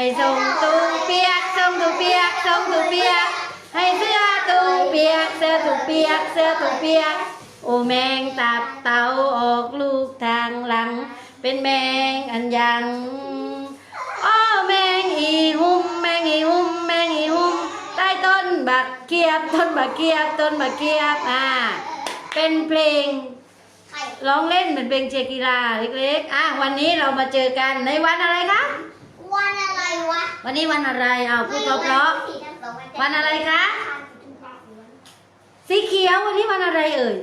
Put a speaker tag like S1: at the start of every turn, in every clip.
S1: ให้ส่งตูเปียกส่งตูเปียกส่งตูเปียก ให้เสื้อตูเปียก เสื้อตูเปียก เสื้อตูเปียก โอแมงตับเต่าออกลูกทางหลัง เป็นแมงอันยังอ้อแมงอีหุ่มแมงอีหุ่มแมงอีหุ่มใต้ต้นบักเกียบต้นบักเกียบต้นบักเกียบอ่าเป็นเพลงร้องเล่นเหมือนเพลงเชียร์กีฬาเล็กๆ อะวันนี้เรามาเจอกันในวันอะไรคะ
S2: วันอะไร วะ
S1: วันนี้วันอะไรเอาพูดเพราะๆวันอะไรคะ สีเขียววันนี้วันอะไรเอ่ย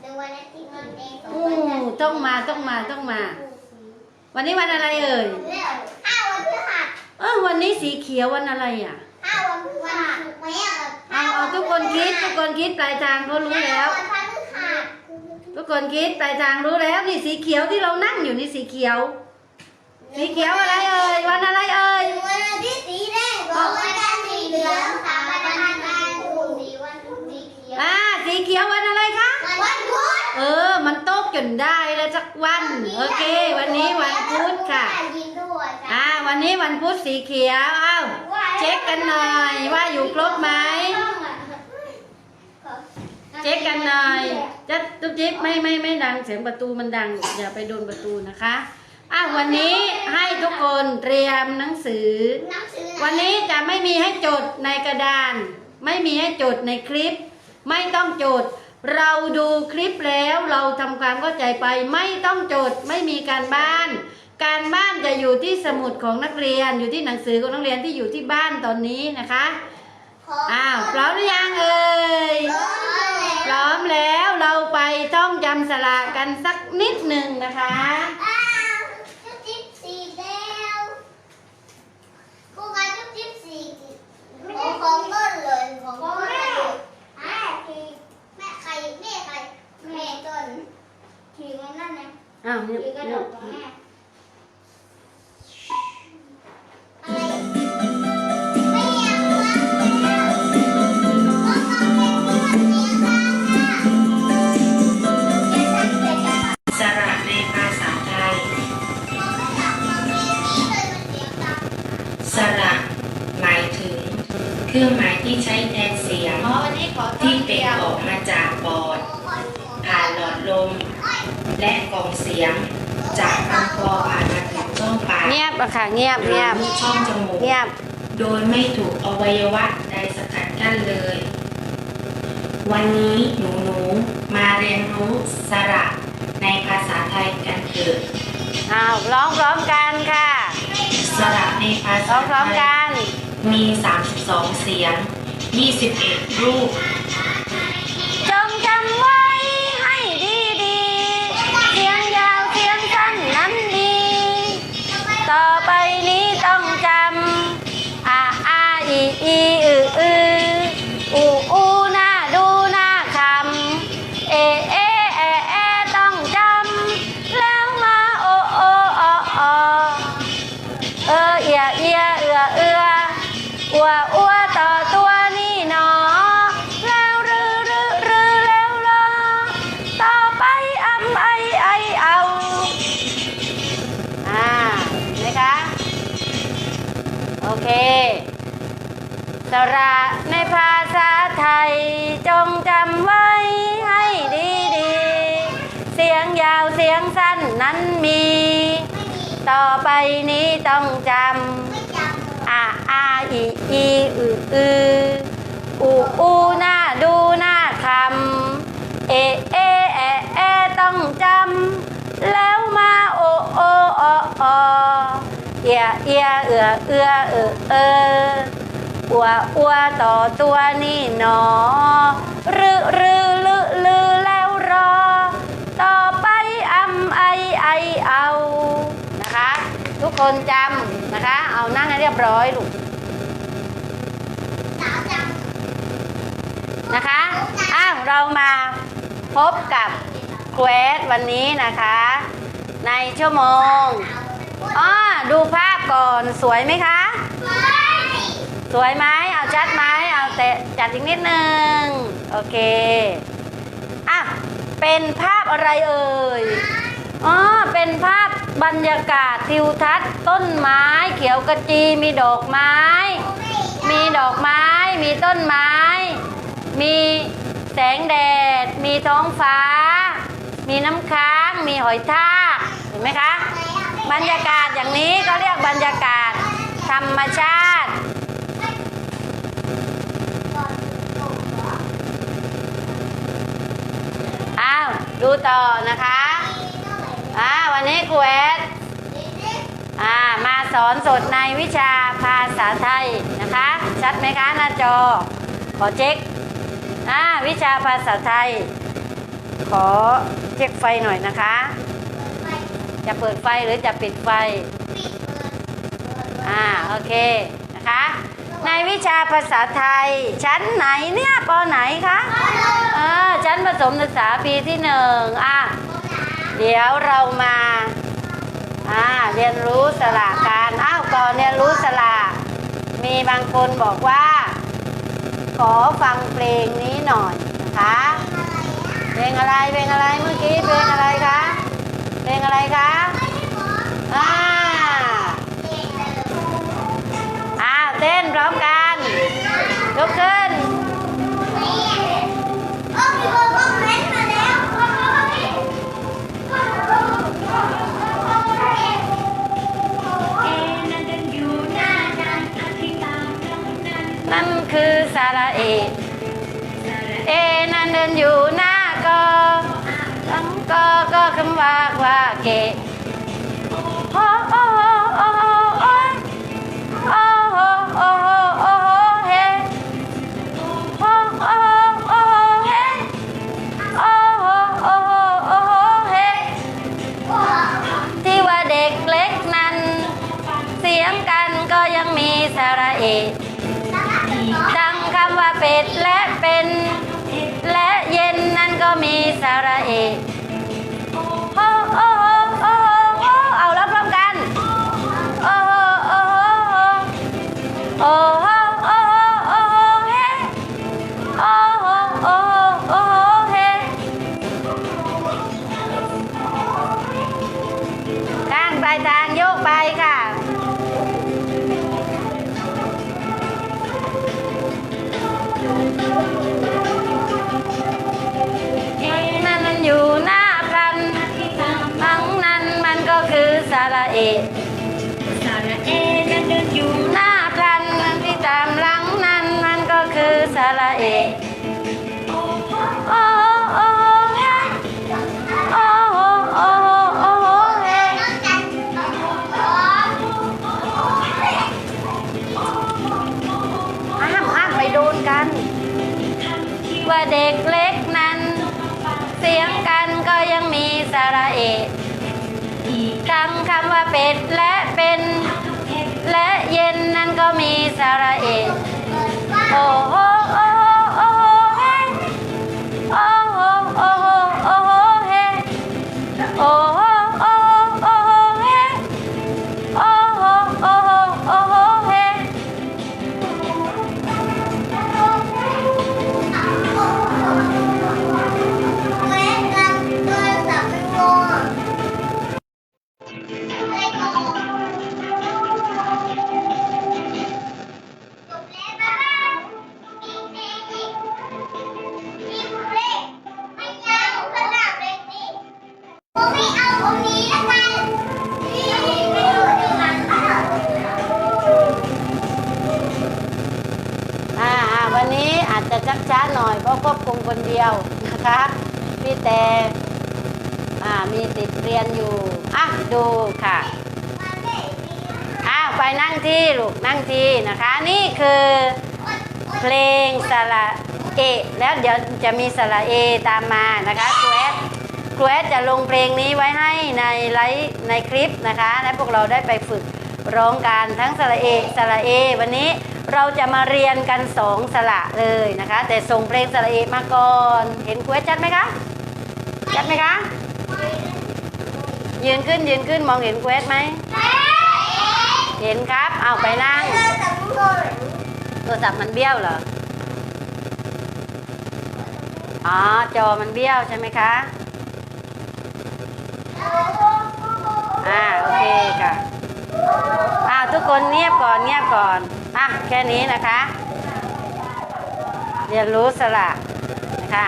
S2: เดี๋ยววันอาทิตย์มันเองสอง
S1: อู้
S2: วันจันทร์
S1: ต้องมาต้องมาต้องมา วันนี้วันอะไรเอ่ย
S2: แล้วห้าวันพฤหัส
S1: เออวันนี้สีเขียววันอะไรอะ
S2: ห้าวันพฤหัสไหมอะ
S1: เอาเอาทุกคนคิดทุกคนคิดปลายทางเขารู้แล้ว
S2: ห้าวันพฤหัส
S1: ทุกคนคิดปลายทางรู้แล้วนี่สีเขียวที่เรานั่งอยู่นี่สีเขียว สีเขียวอะไรเอ่ยวันอะไรเอ่ย
S2: วันอาทิตย์สีแดงสองวันจันทร์สีเหลืองสามวันอังคารพุธสีวันพุธสีเขียว
S1: อ่าสีเขียววันอะไรคะ
S2: วันพุธ
S1: เออ มันโต๊กจนได้แล้วสักวันโอเค วันนี้วันพุธค่ะ
S2: ยินด้วย
S1: อ่าวันนี้วันพุธสีเขียวเอ้าเช็คกันหน่อยว่าอยู่ครบไหมเช็คกันหน่อยจะตุ๊บจิ๊บไม่ไม่ไม่ดังเสียงประตูมันดัง อย่าไปโดนประตูนะคะ อะวันนี้ให้ทุกคนเตรียมหนังสือ
S2: หนังสือ
S1: วันนี้จะไม่มีให้จดในกระดาน ไม่มีให้จดในคลิป ไม่ต้องจด เราดูคลิปแล้วเราทำความเข้าใจไปไม่ต้องจดไม่มีการบ้าน การบ้านจะอยู่ที่สมุดของนักเรียนอยู่ที่หนังสือของนักเรียนที่อยู่ที่บ้านตอนนี้นะคะอ้าวพร้อมหรือยังเอ่ยพร้อมแล้วเราไปท่องจำสระกันสักนิดหนึ่งนะคะ
S2: อ้าวจุ๊บจิ๊บสีแล้วครูมาจุ๊บจิ๊บสี ของของต้นเลยของเลยแม่คือแม่ใครแม่ใครแม่ต้นถือมันนั่นนะ
S1: อ้าวเนี่ย
S2: อกระด
S1: เนี่ย
S2: กของแม่อะไร เค
S3: รื่
S2: อง
S3: หมายที่ใช้แทนเสียง
S1: อ๋อวันนี้ขอท่อ
S3: ที่
S1: ง
S3: เป็
S1: เดี
S3: น
S1: ยว
S3: ออกมาจากปอด ผ่านหลอดลม และกล่องเสียง จากลำคอผ่านมาถึงช่องปาก
S1: เงียบอะค่ะเงียบเงียบ
S3: หรือช่องจมูก
S1: เงียบ
S3: โดยไม่ถูกอวัยวะใดสกัดกั้นเลย วันนี้หนูหนูๆมาเรียนรู้สระในภาษาไทยกันเถิด
S1: อ้าวร้องพร้อมกันค่ะ
S3: สระในภา
S1: ร้อ
S3: ษาง
S1: พร้อม
S3: ไท
S1: กั
S3: ย
S1: น
S3: มี 32 เสียง 21 รูป
S1: จงจำไว้ให้ดีดีๆเสียงยาวเสียงสั้นนั้นดี ต่อไปนี้ต้องจำอาอาอีอีอืออืออูอู สระในภาษาไทยจงจำไว้ให้ดีดีๆเสียงยาวเสียงสั้นนั้นมี ต่อไปนี้ต้องจำอาอาอีอีอืออืออูอูน่าดูหน่าคำเอเอแอแอต้องจำแล้วมาโอโออออเอียเอียเอือเอือเออเออ อัวอัวต่อตัวนี่หนอรือรือลือลือแล้วรอ ต่อไปอำไอไอเอานะคะ ทุกคนจำนะคะ เอานั่งให้เรียบร้อยลูกนะคะอ้าวเรามาพบกับเควสวันนี้นะคะ ในชั่วโมงอ้อดูภาพก่อนสวยไหมคะ สวยไหมเอาชัดไหมเอาเตะจัดอีกนิดนึง โอเค อะ เป็นภาพอะไรเอ่ย อ๋อ เป็นภาพบรรยากาศทิวทัศน์ต้นไม้เขียวกระจีมีดอกไม้ มีดอกไม้ มีต้นไม้ มีแสงแดด มีท้องฟ้า มีน้ำค้าง มีหอยทากเห็นไหมคะ บรรยากาศอย่างนี้ก็เรียกบรรยากาศธรรมชาติ อ้าว ดูต่อนะคะอ่าวันนี้ครูแอดอ่ามาสอนสดในวิชาภาษาไทยนะคะ ชัดไหมคะหน้าจอ ขอเช็คอ่าวิชาภาษาไทย ขอเช็คไฟหน่อยนะคะ จะเปิดไฟหรือจะปิดไฟอ่าโอเคนะคะ ในวิชาภาษาไทย ชั้นไหนเนี่ยปอไหนคะเออชั้นประถมศึกษาปีที่หนึ่งอะเดี๋ยวเรามาอ่าเรียนรู้สระการอ้าวก่อนเรียนรู้สระมีบางคนบอกว่า ขอฟังเพลงนี้หน่อยนะคะเพลงอะไรเพลงอะไรเมื่อกี้เพลงอะไรคะเพลงอะไรคะอ่า เต้นพร้อมกันลุกขึ้นนั่นคือสาระเอ เอนั่นเดินอยู่หน้ากอตั้งกอก็คำว่าว่าเก ที่ว่าเด็กเล็กนั้น เสียงกันก็ยังมีสาระเอดังคำว่าเป็ดและเป็น และเย็นนั้นก็มีสาระเอ โอ้โอ้โอ้เฮโอ้โอ้โอ้เฮข้างปลายทางโยกไปค่ะนั่นมันอยู่หน้าพลันทั้งนั้นมันก็คือสาระเอ สาระเอโอ้โอ้โอ้โอ้โอ้เฮ้ห้าม้ามไปโดนกัน ว่าเด็กเล็กนั้น เสียงกันก็ยังมีสาระเอกทั้งคำว่าเป็ดและเป็น และเย็นนั้นก็มีสาระเอกโอ้โห
S2: นั่
S1: งทีนะคะ นี่คือเพลงสระเอ แล้วเดี๋ยวจะมีสระเอตามมานะคะครูแอดครูแอดจะลงเพลงนี้ไว้ให้ในไลฟ์ในคลิปนะคะ และพวกเราได้ไปฝึกร้องกันทั้งสระเอสระเอ วันนี้เราจะมาเรียนกันสองสระเลยนะคะ แต่ส่งเพลงสระเอมาก่อน เห็นครูแอดชัดไหมคะชัดไหมคะยืนขึ้นยืนขึ้นมองเห็นครูแอดไหม เห็นครับ เอาไปนั่งโทรศัพท์มันเบี้ยวเหรอ อ๋อ จอมันเบี้ยวใช่ไหมคะ อ่าคนเงียบก่อนเงียบก่อน อะ แค่นี้นะคะ เรียนรู้สระนะคะ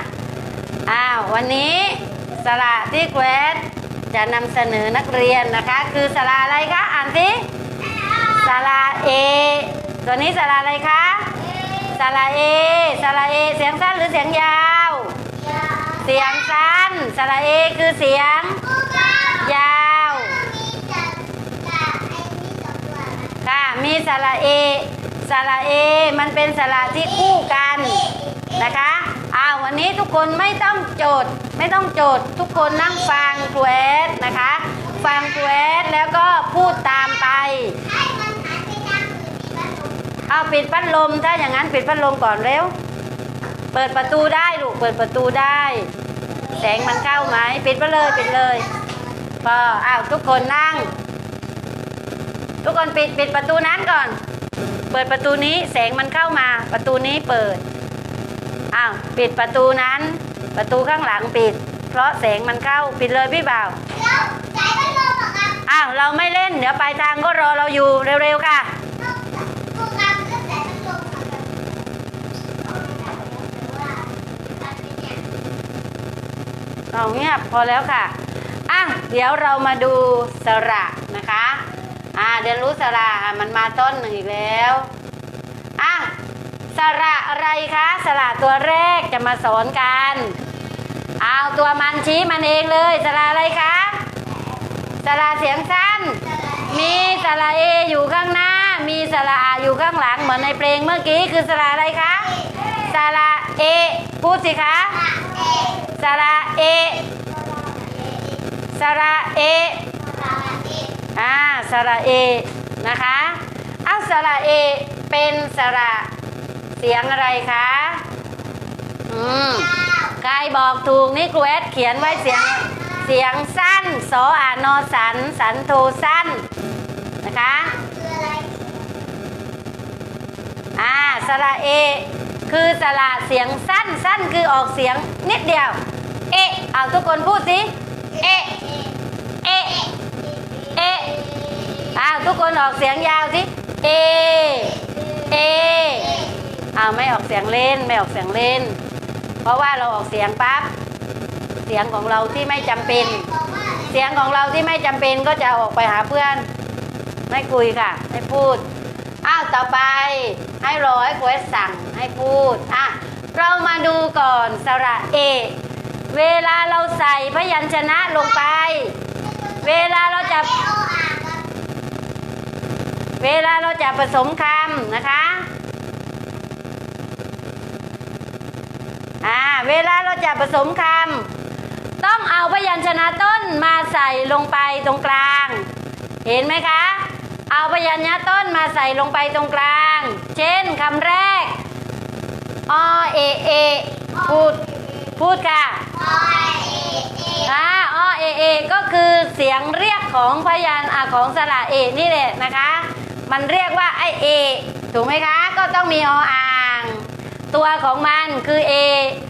S1: อ้าว วันนี้สระที่เกวดจะนำเสนอนักเรียนนะคะ คือสระอะไรคะ อ่านสิ สระเอ ตัวนี้สระอะไรคะสระเอสระเอ เสียงสั้นหรือเสียงยาว เสียงสั้นสระเอคือเสียง ยาว ค่ะ มีสระเอสระเอ มันเป็นสระที่คู่กันนะคะอ้าววันนี้ทุกคนไม่ต้องโจทย์ ไม่ต้องโจทย์ ทุกคนนั่งฟังครูเอสนะคะ ฟังครูเอสแล้วก็พูดตามไป เอาปิดพัดลมถ้าอย่างนั้นปิดพัดลมก่อนเร็ว เปิดประตูได้ลูกเปิดประตูได้ แสงมันเข้าไหมปิดไปเลยปิดเลยพออ้าวทุกคนนั่ง ทุกคนปิดปิดประตูนั้นก่อน เปิดประตูนี้แสงมันเข้ามา ประตูนี้เปิดอ้าวปิดประตูนั้น ประตูข้างหลังปิด เพราะแสงมันเข้าปิดเลยพี่บ่าวอ้าวเราไม่เล่นเดี๋ยวปลายทางก็รอเราอยู่เร็วๆค่ะ เอาเงียบพอแล้วค่ะอะเดี๋ยวเรามาดูสระนะคะอ่าเรียนรู้สระอะมันมาต้นหนึ่งอีกแล้วอะสระอะไรคะสระตัวแรกจะมาสอนกันเอาตัวมันชี้มันเองเลยสระอะไรคะสระเสียงสั้น มีสระเออยู่ข้างหน้า มีสระอาอยู่ข้างหลังเหมือนในเพลงเมื่อกี้คือสระอะไรคะสระเอพูดสิคะ สระเอ สระเอ อ่า สระเอ นะคะอ้าวสระเอ เป็นสระเสียงอะไรคะ อืมใครบอกถูกนี่ครูเอสเขียนไว้เสียง เสียงสั้น สออานอสัน สันโทสั้น นะคะ อ่า สระเอ คือสระเสียงสั้นสั้นคือออกเสียงนิดเดียว เอะเอาทุกคนพูดสิ เอะเอะเอะอ้าวทุกคนออกเสียงยาวสิ เอ เออ้าวไม่ออกเสียงเล่นไม่ออกเสียงเล่น เพราะว่าเราออกเสียงปั๊บ เสียงของเราที่ไม่จำเป็น เสียงของเราที่ไม่จำเป็นก็จะออกไปหาเพื่อน ไม่คุยค่ะ ไม่พูด อ้าวต่อไป ให้รอให้ควสสั่งให้พูดอะเรามาดูก่อนสระเอ เวลาเราใส่พยัญชนะลงไป เวลาเราจะเวลาเราจะผสมคำนะคะอ่าเวลาเราจะผสมคำต้องเอาพยัญชนะต้นมาใส่ลงไปตรงกลาง เห็นไหมคะ เอาพยัญชนะต้นมาใส่ลงไปตรงกลาง เช่นคำแรก อเอเอพูด พูดค่ะอ่าอเอเอก็คือเสียงเรียกของพยัญชนะของสระเอนี่แหละนะคะ มันเรียกว่าไอเอถูกไหมคะ ก็ต้องมีออ่าง ตัวของมันคือเอ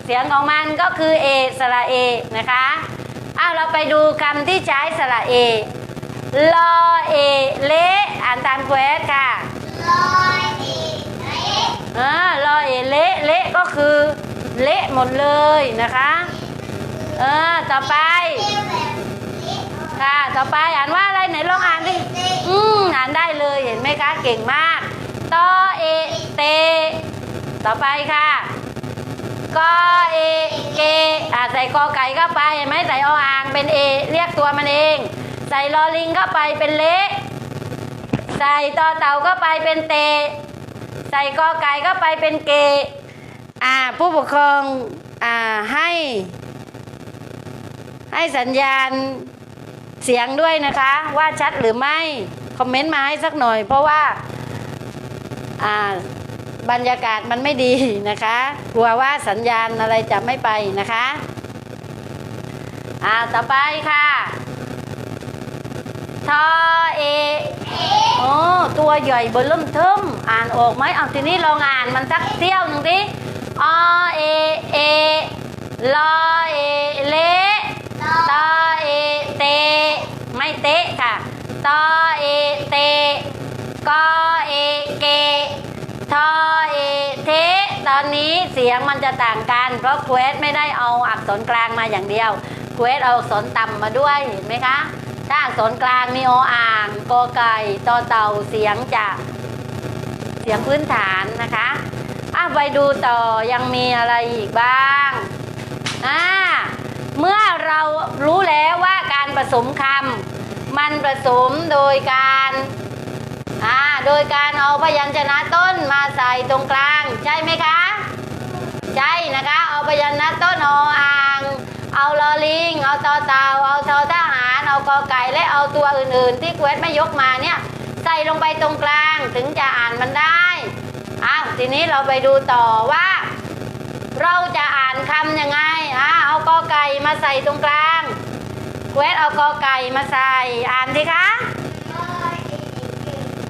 S1: เสียงของมันก็คือเอสระเอนะคะอ้าวเราไปดูคำที่ใช้สระเอ ลอเอเละอ่านตามเควสค่ะเออลอเอเละเละก็คือ เละหมดเลยนะคะ เออ ต่อไป ค่ะ ต่อไปอ่านว่าอะไรไหนลองอ่านดิอืมอ่านได้เลยเห็นไหมคะเก่งมากตอเอเต ต่อไปค่ะกอเอเกอ่าใส่กอไก่เข้าไปเห็นไหมใส่ออ่างเป็นเอ เรียกตัวมันเอง ใส่ลอลิงเข้าไปเป็นเละใส่ตอเต่าเข้าไปเป็นเตใส่กอไก่เข้าไปเป็นเกอ่าผู้ปกครองอ่าให้ ให้สัญญาณเสียงด้วยนะคะ ว่าชัดหรือไม่ คอมเมนต์มาให้สักหน่อย เพราะว่าอ่าบรรยากาศมันไม่ดีนะคะกลัวว่าสัญญาณอะไรจะไม่ไปนะคะ อ่าต่อไปค่ะ ทอเอโอ้ตัวใหญ่เบนเริ่มเทิมอ่านออกไหมเอาทีนี้ลองอ่านมันสักเที่ยวหนึ่งดิอเอเอลอเอเลตอเอเตไม่เตะค่ะตอเอเตกอเอเกทอเอเทตอนนี้เสียงมันจะต่างกัน เพราะเควสไม่ได้เอาอักษรกลางมาอย่างเดียวเควสเอาอักษรต่ำมาด้วยเห็นไหมคะ ถ้าอักษรกลางมีโออ่างกอไก่ตอเต่าเสียงจะเสียงพื้นฐานนะคะอะไปดูต่อยังมีอะไรอีกบ้างอ่าเมื่อเรารู้แล้วว่าการผสมคำมันผสมโดยการอ่าโดยการเอาพยัญชนะต้นมาใส่ตรงกลาง ใช่ไหมคะ ใช่นะคะ เอาพยัญชนะต้นออ่าง เอาลอลิง เอาตอเตาเอาทอทหาร เอากอไก่และเอาตัวอื่นๆ ที่เควสไม่ยกมาเนี่ยใส่ลงไปตรงกลางถึงจะอ่านมันได้อ้าวทีนี้เราไปดูต่อว่า เราจะอ่านคำยังไงอ่าเอากอไก่มาใส่ตรงกลางเควสเอากอไก่มาใส่ อ่านสิคะ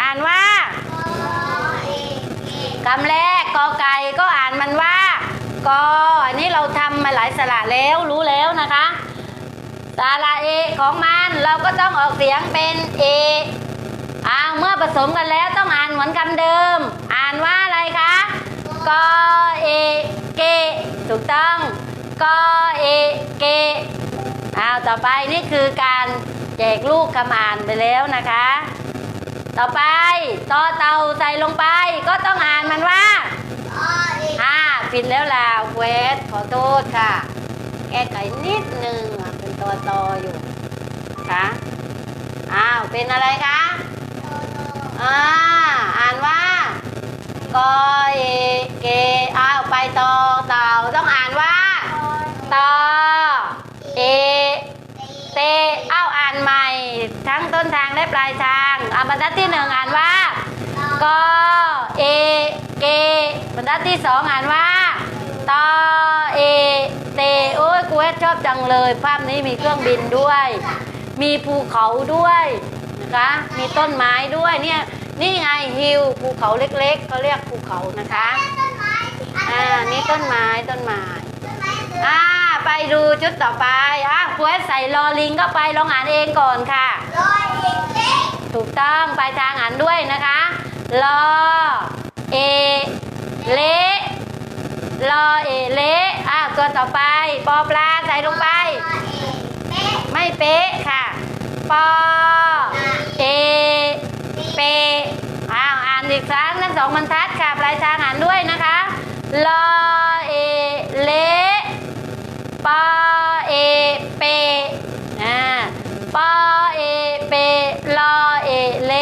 S1: อ่านว่าคำแรกกอไก่ก็อ่านมันว่า กอ อันนี้เราทำมาหลายสระแล้วรู้แล้วนะคะสระเอของมันเราก็ต้องออกเสียงเป็นเออ้าวเมื่อผสมกันแล้วต้องอ่านเหมือนคำเดิม อ่านว่าอะไรคะกอเอเกถูกต้องกอเอเกอ้าวต่อไปนี่คือการแจกลูกคำอ่านไปแล้วนะคะ ต่อไปต่อเตาใส่ลงไปก็ต้องอ่านมันว่า ปิดแล้วล่ะเวทขอโทษค่ะ แก้ไขนิดนึงอะเป็นตัวตออยู่ค่ะอ้าวเป็นอะไรคะอ่าอ่านว่ากอเอเกอ้าวไปต่อเต่าต้องอ่านว่าตอเอเตอ้าวอ่านใหม่ ทั้งต้นทางและปลายทางอ่าบรรทัดที่หนึ่งอ่านว่ากอเอเกบรรทัดที่สองอ่านว่า ตอเอเตโอ้ยกูเอสชอบจังเลย ภาพนี้มีเครื่องบินด้วย มีภูเขาด้วยนะคะมีต้นไม้ด้วยเนี่ยนี่ไงฮิลภูเขาเล็กๆเขาเรียกภูเขานะคะอ่านี่ต้นไม้ต้นไม้อ่าไปดูชุดต่อไปอะควยใส่ลอลิงเข้าไปลองอ่านเองก่อนค่ะถูกต้องไปทางอ่านด้วยนะคะลอเอเล ลอเอเลอะตัวต่อไป ปอปลาใส่ลงไป ไม่เป๊ะค่ะ ปอเอเปอ้าวอ่านอีกครั้งทั้งสองบรรทัดค่ะ ปลายทางอ่านด้วยนะคะลอเอเลปอเอเปอ่าปอเอเปลอเอเล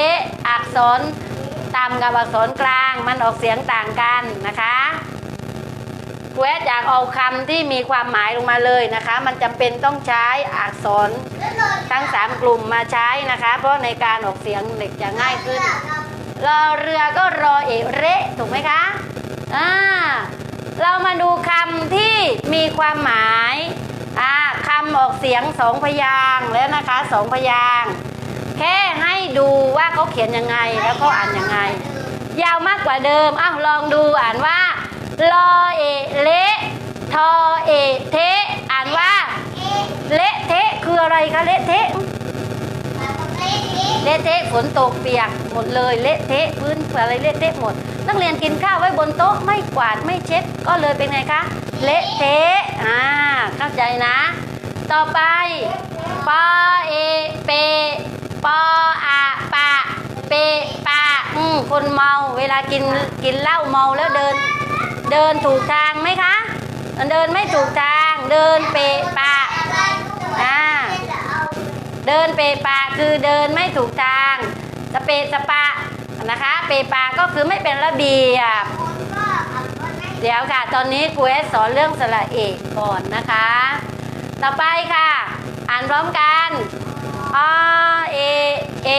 S1: อักษรต่ำกับอักษรกลางมันออกเสียงต่างกันนะคะ แวะอยากเอาคำที่มีความหมายลงมาเลยนะคะ มันจำเป็นต้องใช้อักษรทั้งสามกลุ่มมาใช้นะคะ เพราะในการออกเสียงเด็กจะง่ายขึ้น รอเรือก็รอเอเระถูกไหมคะอ่าเรามาดูคำที่มีความหมายอ่าคำออกเสียงสองพยางค์แล้วนะคะสองพยางค์แค่ให้ดูว่าเขาเขียนยังไงแล้วเขาอ่านยังไง ยาวมากกว่าเดิมอ้าวลองดูอ่านว่า ลอเอเละทอเอเทะอ่านว่า เละเทะคืออะไรคะเละเทะเละเทะฝนตกเปียกหมดเลยเละเทะพื้นอะไรเละเทะหมด นักเรียนกินข้าวไว้บนโต๊ะไม่กวาดไม่เช็ดก็เลยเป็นไงคะเละเทะอ่าเข้าใจนะ ต่อไปปอเอเปปออาปะเปปะอืมคนเมาเวลากินกินเหล้าเมาแล้วเดิน เดินถูกทางไหมคะ เดินไม่ถูกทาง เดินเปปะอ่าเดินเปปาคือเดินไม่ถูกทางสเปสปะนะคะ เปปาก็คือไม่เป็นระเบียบเดี๋ยวค่ะ ตอนนี้ครูเอสสอนเรื่องสระเอกก่อนนะคะ ต่อไปค่ะ อ่านพร้อมกันอเอเอ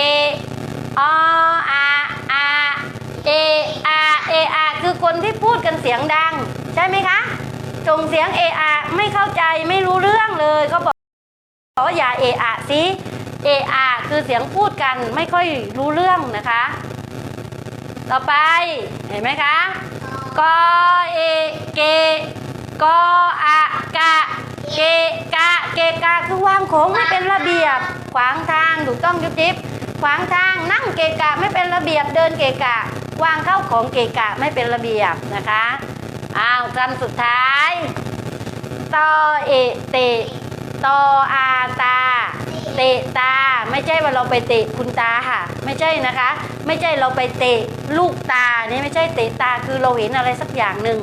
S1: ออาอาเออาเออา คนที่พูดกันเสียงดัง ใช่ไหมคะส่งเสียงเออาไม่เข้าใจไม่รู้เรื่องเลยก็บอกบอกว่าอย่าเอะอะสิเอะอะคือเสียงพูดกันไม่ค่อยรู้เรื่องนะคะ ต่อไปเห็นไหมคะกอเอเกกออากะเกกะเกกะคือวางของไม่เป็นระเบียบ ขวางทางถูกต้องยุบยิบขวางทางนั่งเกะกะไม่เป็นระเบียบเดินเกะกะ วางเข้าของเกะกะไม่เป็นระเบียบนะคะอ้าวคำสุดท้ายตอเอเตตออาตา เตะตา ไม่ใช่ว่าเราไปเตะคุณตาค่ะ ไม่ใช่นะคะ ไม่ใช่เราไปเตะลูกตานี่ไม่ใช่เตะตาคือเราเห็นอะไรสักอย่างหนึ่ง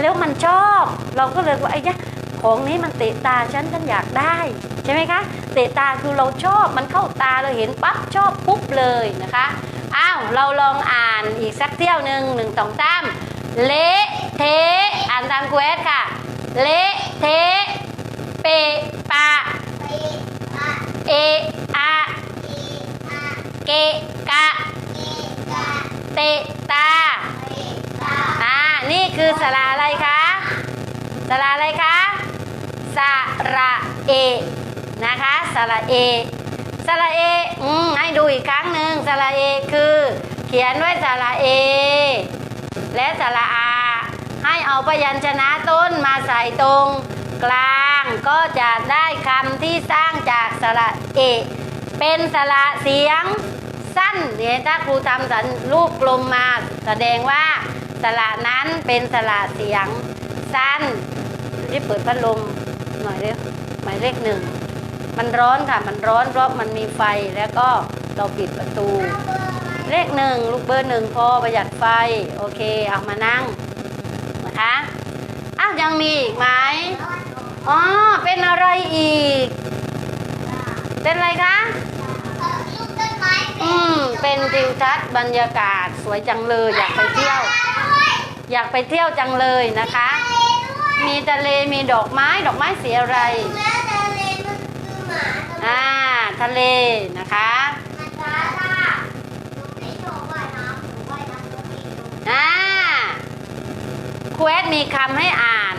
S1: แล้วมันชอบ เราก็เลยว่าไอ้เนี่ยของนี้มันเตะตาฉันฉันอยากได้ใช่ไหมคะ เตะตาคือเราชอบมันเข้าตาเราเห็นปั๊บชอบปุ๊บเลยนะคะ อ้าวเราลองอ่านอีกสักเที่ยวหนึ่งหนึ่งสองสามเละเทะอ่านตามเควสค่ะ เละเทะเปะปะ
S2: ไปปะ
S1: เอะอะ
S2: อีอา
S1: เกะกะ
S2: เกกะ
S1: เตะตา
S2: เปตา
S1: อ่านี่คือสระอะไรคะสระอะไรคะสระเอนะคะสระเอ สระเออืมให้ดูอีกครั้งหนึ่งสระเอคือ เขียนด้วยสระเอ และสระอา ให้เอาพยัญชนะต้นมาใส่ตรงกลางก็จะได้คำที่สร้างจากสระเอ เป็นสระเสียงสั้นเนี่ยถ้าครูทำสันรูปกลมมาแสดงว่าสระนั้นเป็นสระเสียงสั้นที่เปิดพัดลมหน่อยเร็วหมายเลขหนึ่ง มันร้อนค่ะ มันร้อนเพราะมันมีไฟแล้วก็เราปิดประตู เลขหนึ่งลูกเบอร์หนึ่งพอประหยัดไฟ โอเค เอามานั่งนะคะอ้าวยังมีอีกไหมอ๋อเป็นอะไรอีก เป็นอะไรคะ
S2: เออลูกต้นไม้
S1: อืมเป็นทิวทัศน์บรรยากาศสวยจังเลยอยากไปเที่ยว อยากไปเที่ยวจังเลยนะคะ มีทะเลมีดอกไม้ดอกไม้สีอะไร
S2: อ่า
S1: ทะเลนะคะ
S2: มันช้าล่ะหนูไม่ชอบว่ายน้ำหนูว่ายน้ำก็ไม่ชอบ
S1: อ่าเควสมีคำให้อ่าน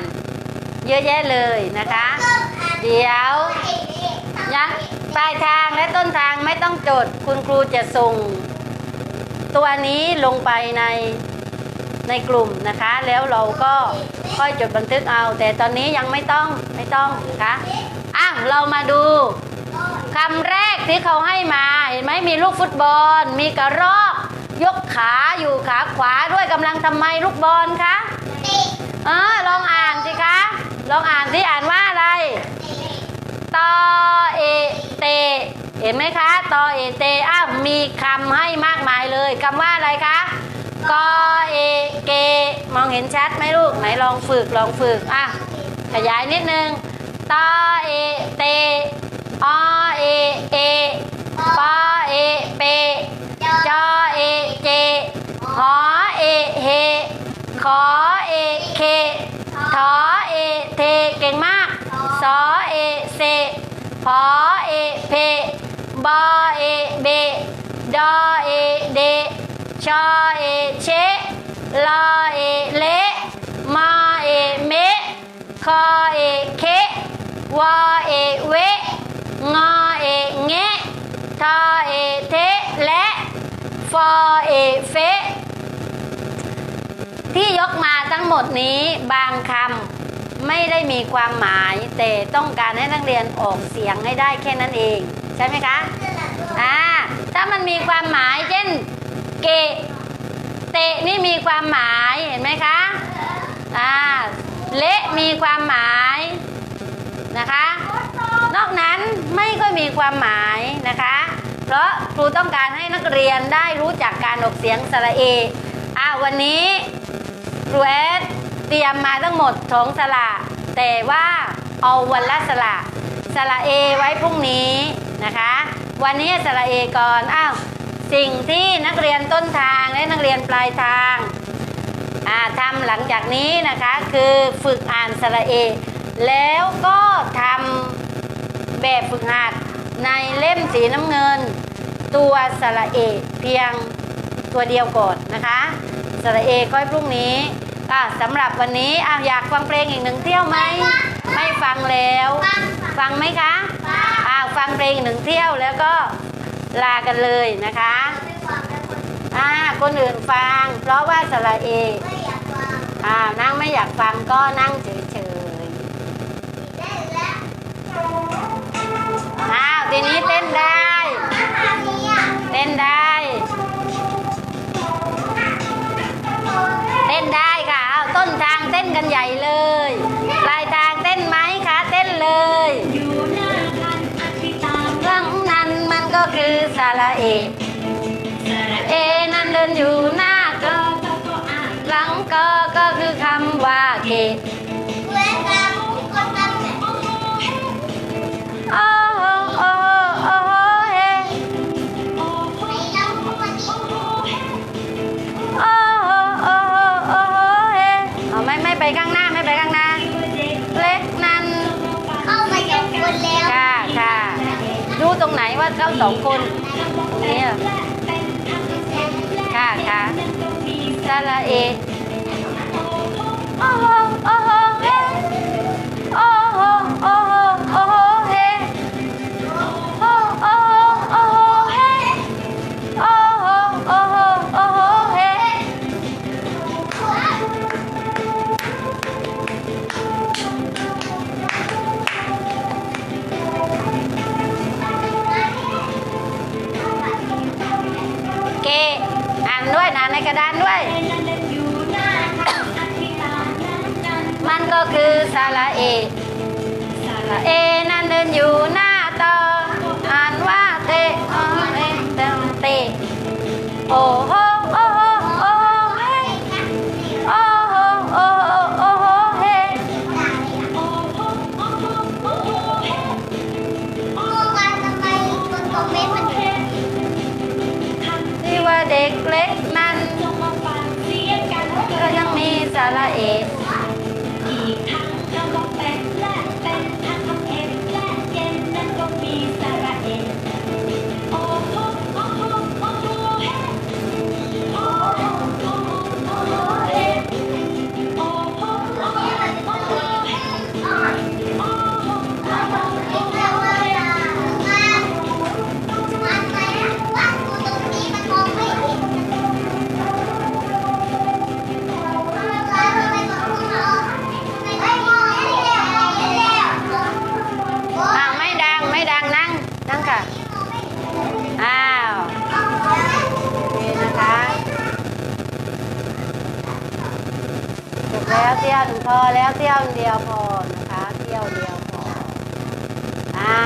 S1: เยอะแยะเลยนะคะ เดี๋ยวยังปลายทางและต้นทางไม่ต้องจด คุณครูจะส่ง ตัวนี้ลงไปในในกลุ่มนะคะ แล้วเราก็ค่อยจดบันทึกเอา แต่ตอนนี้ยังไม่ต้องไม่ต้องนะคะอ้าวเรามาดู คำแรกที่เขาให้มา เห็นไหมมีลูกฟุตบอล มีกระรอก ยกขาอยู่ขาขวาด้วยกำลังทำไมลูกบอลคะเออลองอ่านสิคะ ลองอ่านที่อ่านว่าอะไรตอเอเต เห็นไหมคะตอเอเตอ้าวมีคำให้มากมายเลยคำว่าอะไรคะกอเอเก มองเห็นชัดไหมลูกไหนลองฝึกลองฝึกอะขยายนิดนึงตอเอเต อเอเอปอเอเปจอเอเจหอเอเฮขอเอเคทอเอเทเก่งมากสอเอเซพอเอเพบอเอเบดอเอเดชอเอเชลอเอเลมอเอเมคอเอเควอเอเว งอเอเงะทอเอเทและฟอเอเฟที่ยกมาทั้งหมดนี้บางคำไม่ได้มีความหมาย แต่ต้องการให้นักเรียนออกเสียงให้ได้แค่นั้นเอง ใช่ไหมคะอ่าถ้ามันมีความหมายเช่นเกะเตะนี่มีความหมายเห็นไหมคะอ่าเละมีความหมายนะคะ นอกนั้นไมีความหมายนะคะ เพราะครูต้องการให้นักเรียนได้รู้จักการออกเสียงสระเออ่าวันนี้ครูแอดเตรียมมาทั้งหมดสองสระแต่ว่าเอาวันละสระสระเอไว้พรุ่งนี้นะคะ วันนี้สระเอก่อนอ้าวสิ่งที่นักเรียนต้นทางและนักเรียนปลายทางทำหลังจากนี้นะคะคือฝึกอ่านสระเอ แล้วก็ทำแบบฝึกหัด ในเล่มสีน้ำเงิน ตัวสระเอเพียงตัวเดียวก่อนนะคะสระเอค่อยพรุ่งนี้อะสำหรับวันนี้อ้าวอยากฟังเพลงอีกหนึ่งเที่ยวไหมไม่ฟังแล้ว ฟังไหมคะอ้าวฟังเพลงอีกหนึ่งเที่ยวแล้วก็ลากันเลยนะคะ
S2: คน
S1: อ่าคนอื่นฟัง เพราะว่าสระเอ
S2: อยาก
S1: อ่านั่งไม่อยากฟังก็นั่งเฉย ทีนี้เต้นได้ เต้
S3: นได้
S1: เต้นได้ค่ะต้น
S3: ทา
S1: งเต้นกันใหญ่เล
S2: ยปลายทางเต้
S1: นไหมคะเต้
S2: นเลยเรื่
S1: องนั้นมันก็คือสาระเอเอนั้นเดินอยู่หน้าก็
S2: หลังก็ก็คือคำว่า
S1: เกต รงไหนว่าเจ้าสองคนเนี่ยค่ะค่ะซาลาเอโอ้โหโอ้โห กระดานด้วย มันก็คือสระเอสระเอนั่นเดินอยู่หน้าตออ่านว่าเตอเอเตเตโอ้โห แล้วเที่ยวหนึ่งพอแล้วเที่ยวเดียวพอนะคะเที่ยวเดียวพออ่า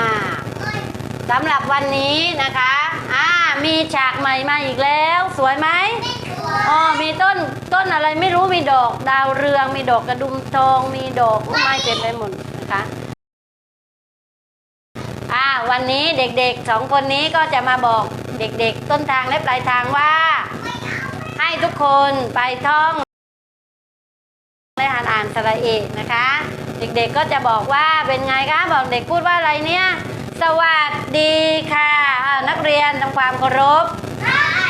S1: สำหรับวันนี้นะคะอ่ามีฉากใหม่มาอีกแล้ว สวยไหมอ๋อมีต้นต้นอะไรไม่รู้มีดอกดาวเรืองมีดอกกระดุมทองมีดอกไม้เต็มไปหมดนะคะอ่าวันนี้เด็กๆสองคนนี้ก็จะมาบอกเด็กๆ ต้นทางและปลายทางว่า ให้ทุกคนไปท่อง และอ่านอ่านสระเอกนะคะ เด็กๆก็จะบอกว่าเป็นไงคะบอกเด็กพูดว่าอะไรเนี่ย สวัสดีค่ะอ่านักเรียนทำความเคารพ